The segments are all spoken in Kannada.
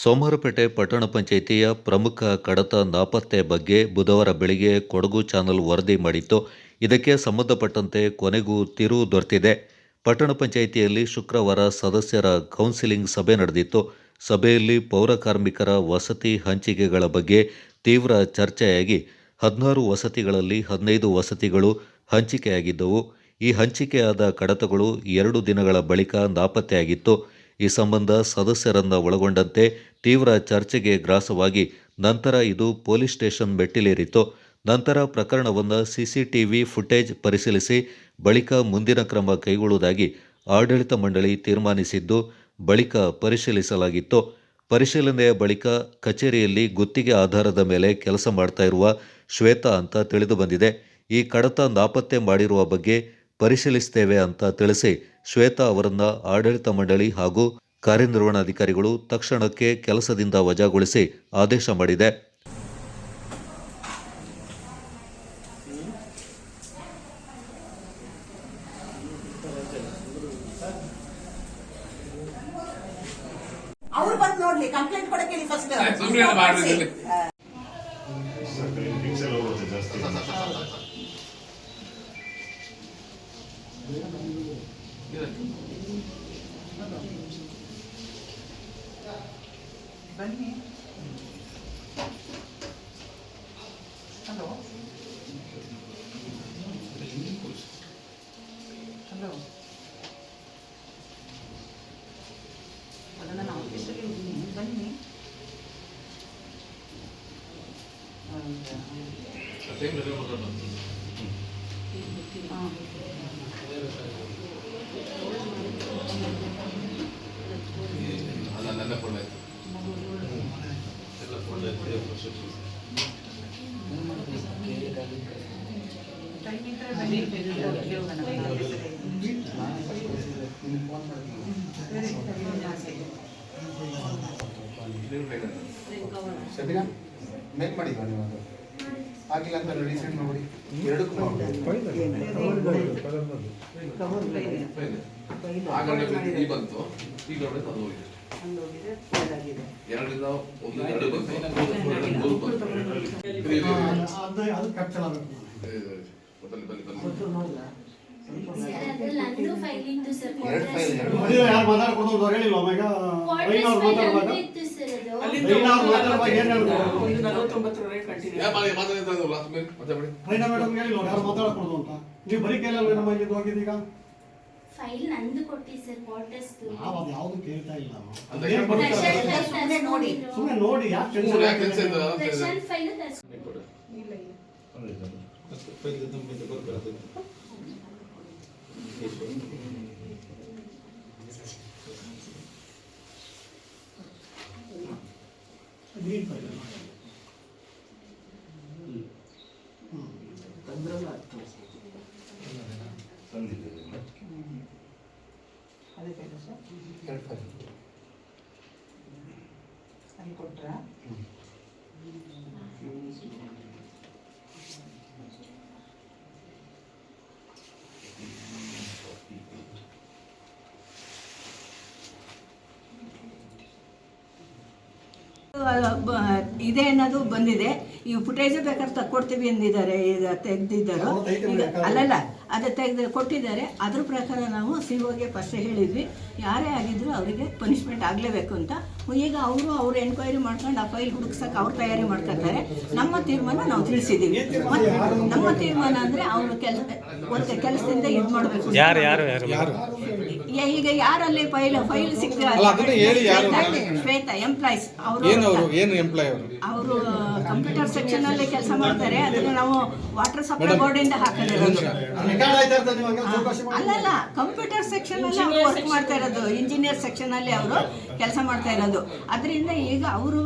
ಸೋಮವಾರಪೇಟೆ ಪಟ್ಟಣ ಪಂಚಾಯಿತಿಯ ಪ್ರಮುಖ ಕಡತ ನಾಪತ್ತೆ ಬಗ್ಗೆ ಬುಧವಾರ ಬೆಳಗ್ಗೆ ಕೊಡಗು ಚಾನಲ್ ವರದಿ ಮಾಡಿತ್ತು. ಇದಕ್ಕೆ ಸಂಬಂಧಪಟ್ಟಂತೆ ಕೊನೆಗೂ ತಿರುವು ದೊರೆತಿದೆ. ಪಟ್ಟಣ ಪಂಚಾಯಿತಿಯಲ್ಲಿ ಶುಕ್ರವಾರ ಸದಸ್ಯರ ಕೌನ್ಸಿಲಿಂಗ್ ಸಭೆ ನಡೆದಿತ್ತು. ಸಭೆಯಲ್ಲಿ ಪೌರ ಕಾರ್ಮಿಕರ ವಸತಿ ಹಂಚಿಕೆಗಳ ಬಗ್ಗೆ ತೀವ್ರ ಚರ್ಚೆಯಾಗಿ ಹದಿನಾರು ವಸತಿಗಳಲ್ಲಿ ಹದಿನೈದು ವಸತಿಗಳು ಹಂಚಿಕೆಯಾಗಿದ್ದವು. ಈ ಹಂಚಿಕೆಯಾದ ಕಡತಗಳು ಎರಡು ದಿನಗಳ ಬಳಿಕ ನಾಪತ್ತೆಯಾಗಿತ್ತು. ಈ ಸಂಬಂಧ ಸದಸ್ಯರನ್ನ ಒಳಗೊಂಡಂತೆ ತೀವ್ರ ಚರ್ಚೆಗೆ ಗ್ರಾಸವಾಗಿ ನಂತರ ಇದು ಪೊಲೀಸ್ ಸ್ಟೇಷನ್ ಮೆಟ್ಟಿಲೇರಿತು ನಂತರ ಪ್ರಕರಣವನ್ನು ಸಿಸಿಟಿವಿ ಫುಟೇಜ್ ಪರಿಶೀಲಿಸಿ ಬಳಿಕ ಮುಂದಿನ ಕ್ರಮ ಕೈಗೊಳ್ಳುವುದಾಗಿ ಆಡಳಿತ ಮಂಡಳಿ ತೀರ್ಮಾನಿಸಿದ್ದು, ಬಳಿಕ ಪರಿಶೀಲಿಸಲಾಗಿತ್ತು. ಪರಿಶೀಲನೆಯ ಬಳಿಕ ಕಚೇರಿಯಲ್ಲಿ ಗುತ್ತಿಗೆ ಆಧಾರದ ಮೇಲೆ ಕೆಲಸ ಮಾಡ್ತಾ ಇರುವ ಶ್ವೇತಾ ಅಂತ ತಿಳಿದು ಬಂದಿದೆ ಈ ಕಡತ ನಾಪತ್ತೆ ಮಾಡಿರುವ ಬಗ್ಗೆ ಪರಿಶೀಲಿಸ್ತೇವೆ ಅಂತ ತಿಳಿಸಿ ಶ್ವೇತಾ ಅವರನ್ನ ಆಡಳಿತ ಮಂಡಳಿ ಹಾಗೂ ಕಾರ್ಯನಿರ್ವಹಣಾಧಿಕಾರಿಗಳು ತಕ್ಷಣಕ್ಕೆ ಕೆಲಸದಿಂದ ವಜಾಗೊಳಿಸಿ ಆದೇಶ ಮಾಡಿದೆ. 많이 해. 한다고? 한다고. 어제는 나한테 쓰기는 많이 해. 아, 땡그레 먹으면. 아. ಸಬಿನಾ ಮೇಲ್ ಮಾಡಿದ್ವಾ ನೀವು ಅದು? ಆಗಿಲ್ಲ ಅಂತ ರೀಸೆಂಟ್ ಮಾಡಿ. ಎರಡಕ್ಕೂ ಆಗಲೇ ಬಂತು. ಈಗ ಅದು ಹೋಗಿದೆ ಎರಡರಿಂದ ಒಂದು ಎರಡು ಬಂತು. ಅದು ಕ್ಯಾಪ್ಚರ್ ಆಗಬೇಕು. ಬನ್ನಿ ಬನ್ನಿ ಬನ್ನಿ. ಅದ್ರಲ್ಲಿ ನಂದು ಫೈಲ್ ಇತ್ತು ಸರ್ ಎರಡು ಫೈಲ್ ಯಾರು ಮಾತಾಡ್ಕೊಂಡು ಅವ್ರು ಹೇಳಿಲ್ವಾ ಆಮೇಲೆ ಬೈನವ್ರು ಮಾತಾಡುವಾಗ? ಮೇಡಮ್ ಯಾರು ಮಾತಾಡ್ಕೊಡೋದು ಅಂತ ನೀವು ಬರೀ ಕೇಳಲ್ಲ ನಮ್ಮ ಇದು ಹೋಗಿದ್ದೀಗ ಫೈಲ್ ನಂದು ಕೊಟ್ಟಿ ಸರ್ ಕ್ವಾರ್ಟರ್ಸ್ ನಾವು ಅದು ಯಾವುದು ಕೇಳ್ತಾ ಇಲ್ಲ. ಸುಮ್ಮನೆ ಸುಮ್ನೆ ನೋಡಿ. ಸುಮ್ಮನೆ ನೋಡಿ ಯಾಕೆ ಟೆನ್ಷನ್ ಫೈಲ್ ಇಲ್ಲ ಇಲ್ಲ. ಗ್ರೀನ್ ಫೈಲ್ ಅದೇ ಫೈಲ್ ಸರ್ ಎರಡು ಫೈಲ್ ಅಲ್ಲಿ ಕೊಟ್ರಾ ಇದೆ ಅನ್ನೋದು ಬಂದಿದೆ. ಈ ಫುಟೇಜ್ ಬೇಕಾದ್ರೆ ತಕ್ಕೊಡ್ತೀವಿ ಅಂದಿದ್ದಾರೆ ಈಗ ತೆಗೆದಿದ್ದರು. ಈಗ ಅಲ್ಲಲ್ಲ ಅದು ತೆಗೆದು ಕೊಟ್ಟಿದ್ದಾರೆ. ಅದ್ರ ಪ್ರಕಾರ ನಾವು ಸಿ ಒಗೆ ಫಸ್ಟ್ ಹೇಳಿದ್ವಿ. ಯಾರೇ ಆಗಿದ್ರು ಅವರಿಗೆ ಪನಿಷ್ಮೆಂಟ್ ಆಗಲೇಬೇಕು ಅಂತ. ಈಗ ಅವರು ಅವ್ರು ಎನ್ಕ್ವೈರಿ ಮಾಡ್ಕೊಂಡು ಆ ಫೈಲ್ ಹುಡುಕ್ಸಕ್ಕೆ ಅವ್ರು ತಯಾರಿ ಮಾಡ್ಕೊತಾರೆ. ನಮ್ಮ ತೀರ್ಮಾನ ನಾವು ತಿಳಿಸಿದ್ದೀವಿ. ಮತ್ತೆ ನಮ್ಮ ತೀರ್ಮಾನ ಅಂದರೆ ಅವರು ಕೆಲಸ ಒಂದು ಕೆಲಸದಿಂದ ಇದು ಮಾಡಬೇಕು. ಯಾರು ಯಾರು ಯಾರು? ಈಗ ಯಾರಲ್ಲಿ ಫೈಲ್ ಫೈಲ್ ಸಿಕ್ತಾರೆ ಅದನ್ನ ಹೇಳಿ ಯಾರು? ಶ್ವೇತಾ ಎಂಪ್ಲಾಯ್ಸ್ ಅವರು ಅವರು ಏನು ಎಂಪ್ಲಾಯ್ ಅವರು? ಅವರು ಕಂಪ್ಯೂಟರ್ ಸೆಕ್ಷನ್ ಅಲ್ಲಿ ಕೆಲಸ ಮಾಡ್ತಾರೆ ಅದನ್ನ ನಾವು ವಾಟರ್ ಸಪ್ಲೈ ಬೋರ್ಡ್ ಇಂದ ಮಾಡಿ. ಅಲ್ಲಲ್ಲ ಕಂಪ್ಯೂಟರ್ ಸೆಕ್ಷನ್ ಅಲ್ಲಿ ಅವ್ರು ವರ್ಕ್ ಮಾಡ್ತಾ ಇರೋದು. ಇಂಜಿನಿಯರ್ ಸೆಕ್ಷನ್ ಅಲ್ಲಿ ಅವರು ಕೆಲಸ ಮಾಡ್ತಾ ಇರೋದು. ಅದರಿಂದ ಈಗ ಅವರು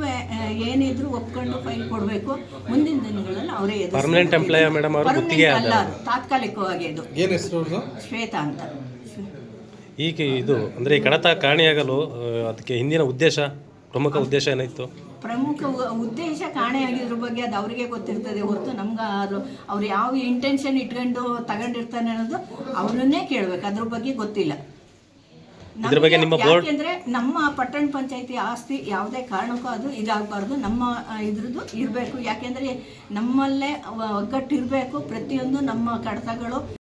ಏನಿದ್ರು ಒಪ್ಕೊಂಡು ಫೈಲ್ ಕೊಡಬೇಕು. ಮುಂದಿನ ದಿನಗಳಲ್ಲಿ ಅವರೇ ಪರ್ಮನೆಂಟ್ ಎಂಪ್ಲಾಯ್ ಮೇಡಮ್ ಅವರು ಗುತ್ತಿಗೆ ಅಲ್ಲ ತಾತ್ಕಾಲಿಕವಾಗಿ ಇದು ಏನು ಹೆಸರು ಶ್ವೇತಾ ಅಂತ. ಈಗ ಇದು ಅಂದ್ರೆ ಈ ಕಡತ ಕಾಣಿಯಾಗಲು ಆ, ಅದಕ್ಕೆ ಹಿಂದಿನ ಉದ್ದೇಶ? ಪ್ರಮುಖ ಉದ್ದೇಶ ಏನಾಯಿತು? ಪ್ರಮುಖ ಉದ್ದೇಶ ಉದ್ದೇಶ ಕಾಣೆಯಾಗಿದ್ರ ಬಗ್ಗೆ ಅದು ಅವರಿಗೆ ಗೊತ್ತಿರ್ತದೆ ಹೊರತು ನಮ್ಗೆ ಅದು ಅವ್ರು ಯಾವ ಇಂಟೆನ್ಷನ್ ಇಟ್ಕೊಂಡು ತಗೊಂಡಿರ್ತಾನೆ ಅನ್ನೋದು ಅವ್ರನ್ನೇ ಕೇಳಬೇಕು. ಅದ್ರ ಬಗ್ಗೆ ಗೊತ್ತಿಲ್ಲ. ಇದ್ರ ಬಗ್ಗೆ ನಿಮ್ಮ ಬೋರ್ಡ್ ಯಾಕೆಂದ್ರೆ ನಮ್ಮ ಪಟ್ಟಣ ಪಂಚಾಯತಿ ಆಸ್ತಿ ಯಾವುದೇ ಕಾರಣಕ್ಕೂ ಅದು ಇದಾಗಬಾರ್ದು. ನಮ್ಮ ಇದ್ರದ್ದು ಇರಬೇಕು. ಯಾಕೆಂದ್ರೆ ನಮ್ಮಲ್ಲೇ ಒಗ್ಗಟ್ಟು ಇರಬೇಕು ಪ್ರತಿಯೊಂದು ನಮ್ಮ ಕಡತಗಳು